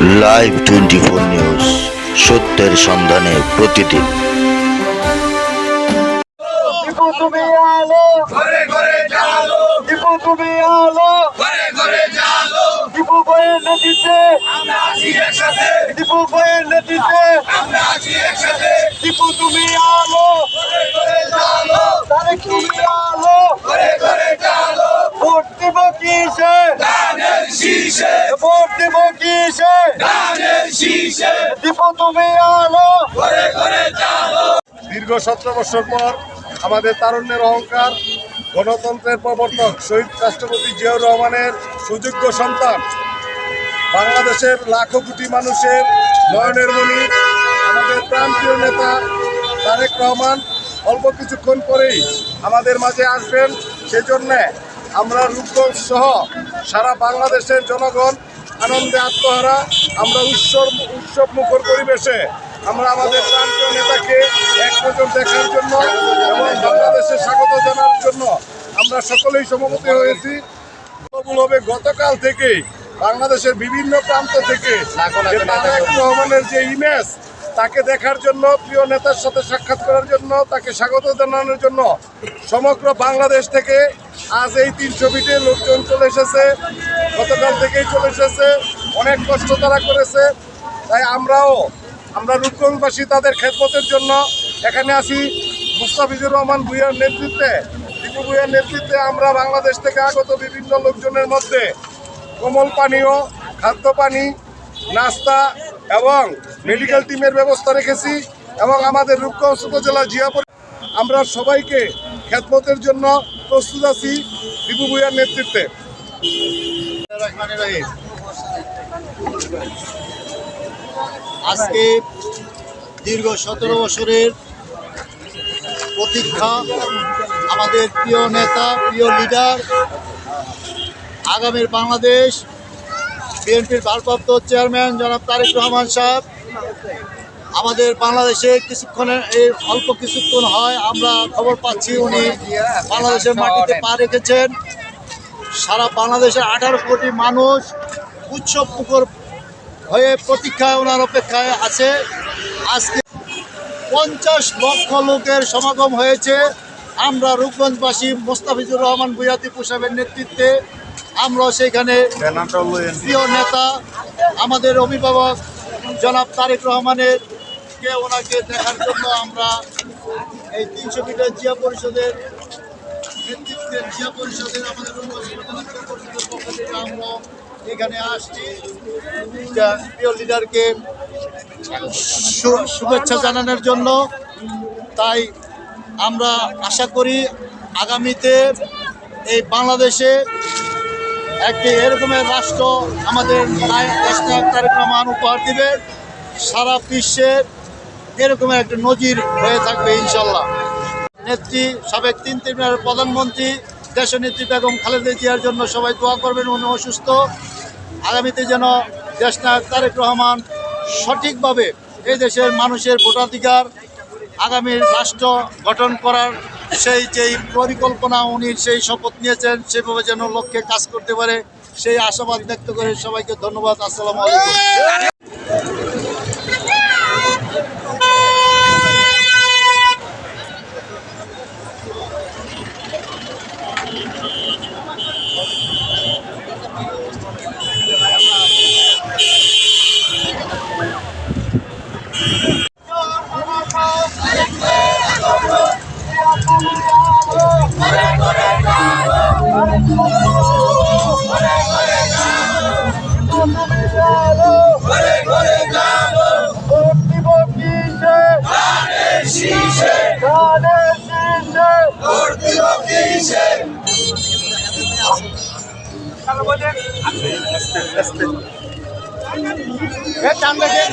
Live twenty four news সত্যের সন্ধানে প্রতিদিন। তুমি আলো দীপু তুমি আলো দীপু আছি একসাথে দীপু আছি একসাথে দীপু তুমি আলো তুমি আলো ঘরে ঘরে জালো ভোট দিব কিসে ধানের শীষে ভোট দিব কিসে ধানের শীষে দীপু তুমি আলো দীর্ঘ সতেরো বছর পর আমাদের তারুণ্যের অহংকার গণতন্ত্রের প্রবর্তক শহীদ রাষ্ট্রপতি জিয়াউর রহমানের সুযোগ্য সন্তান বাংলাদেশের লাখো কোটি মানুষের নয়নের মণি আমাদের প্রান্তীয় নেতা তারেক রহমান অল্প কিছুক্ষণ পরেই আমাদের মাঝে আসবেন। সেজন্য আমরা রূপগঞ্জ সহ সারা বাংলাদেশের জনগণ আনন্দে আত্মহারা। আমরা উৎসব উৎসব মুখর পরিবেশে আমরা আমাদের প্রান্তীয় নেতাকে এক নজর দেখার জন্য এবং বাংলাদেশে স্বাগত জানার জন্য আমরা সকলেই সমমতি হয়েছি। হবে গতকাল থেকে বাংলাদেশের বিভিন্ন প্রান্ত থেকে তারেক রহমানের যে ইমেজ তাকে দেখার জন্য, প্রিয় নেতার সাথে সাক্ষাৎ করার জন্য, তাকে স্বাগত জানানোর জন্য সমগ্র বাংলাদেশ থেকে আজ এই তিনশো ফিটে লোকজন চলে এসেছে। গতকাল থেকেই চলে এসেছে। অনেক কষ্ট তারা করেছে, তাই আমরাও, আমরা রূপগঞ্জবাসী তাদের খেদমতের জন্য এখানে আসি। মুস্তাফিজুর রহমান ভুইয়ার নেতৃত্বে দীপু ভুইয়ার নেতৃত্বে আমরা বাংলাদেশ থেকে আগত বিভিন্ন লোকজনের মধ্যে কোমল পানীয়, খাদ্য পানি, নাস্তা এবং মেডিকেল টিমের ব্যবস্থা রেখেছি এবং আমাদের রূপগঞ্জ উপজেলা জিয়াপুর আমরা সবাইকে খেদমতের জন্য প্রস্তুত আছি দীপু ভুইয়ার নেতৃত্বে। আজকে দীর্ঘ সতেরো বছরের প্রতীক্ষা আমাদের প্রিয় নেতা, প্রিয় লিডার আগামীর বাংলাদেশ বিএনপির ভারপ্রাপ্ত চেয়ারম্যান জনাব তারেক রহমান সাহেব, আমাদের বাংলাদেশে কিছুক্ষণের এই অল্প কিছুক্ষণ হয়, আমরা খবর পাচ্ছি উনি বাংলাদেশের মাটিতে পা রেখেছেন। সারা বাংলাদেশের আঠারো কোটি মানুষ উৎসব পুকুর হয়ে প্রতীক্ষায় ওনার অপেক্ষায় আছে। আজকে পঞ্চাশ লক্ষ লোকের সমাগম হয়েছে। আমরা রূপগঞ্জবাসী মোস্তাফিজুর রহমান বুয়াতি সাহেবের নেতৃত্বে। আমরা সেখানে প্রিয় নেতা, আমাদের অভিভাবক জনাব তারেক রহমানের কে ওনাকে দেখার জন্য আমরা এই তিনশো মিটার জিয়া পরিষদের নেতৃত্বের জিয়া পরিষদের আমাদের আমরা এখানে আসছি। প্রিয় লিডারকে শুভেচ্ছা জানানোর জন্য। তাই আমরা আশা করি আগামীতে এই বাংলাদেশে একটি এরকমের রাষ্ট্র আমাদের দেশনায়ক তারেক উপহার দিবে। সারা বিশ্বের এরকমের একটা নজির হয়ে থাকবে ইনশাল্লাহ। নেত্রী সাবেক তিন তিনের প্রধানমন্ত্রী দেশনেত্রী বেগম খালেদা জিয়ার জন্য সবাই দোয়া করবেন, উনি অসুস্থ। আগামীতে যেন দেশনায়ক তারেক রহমান সঠিকভাবে এই দেশের মানুষের ভোটাধিকার, আগামীর রাষ্ট্র গঠন করার সেই যেই পরিকল্পনা উনি সেই শপথ নিয়েছেন, সেভাবে যেন লক্ষ্যে কাজ করতে পারে, সেই আশাবাদ ব্যক্ত করে সবাইকে ধন্যবাদ, আসসালামু আলাইকুম। টান দেখেন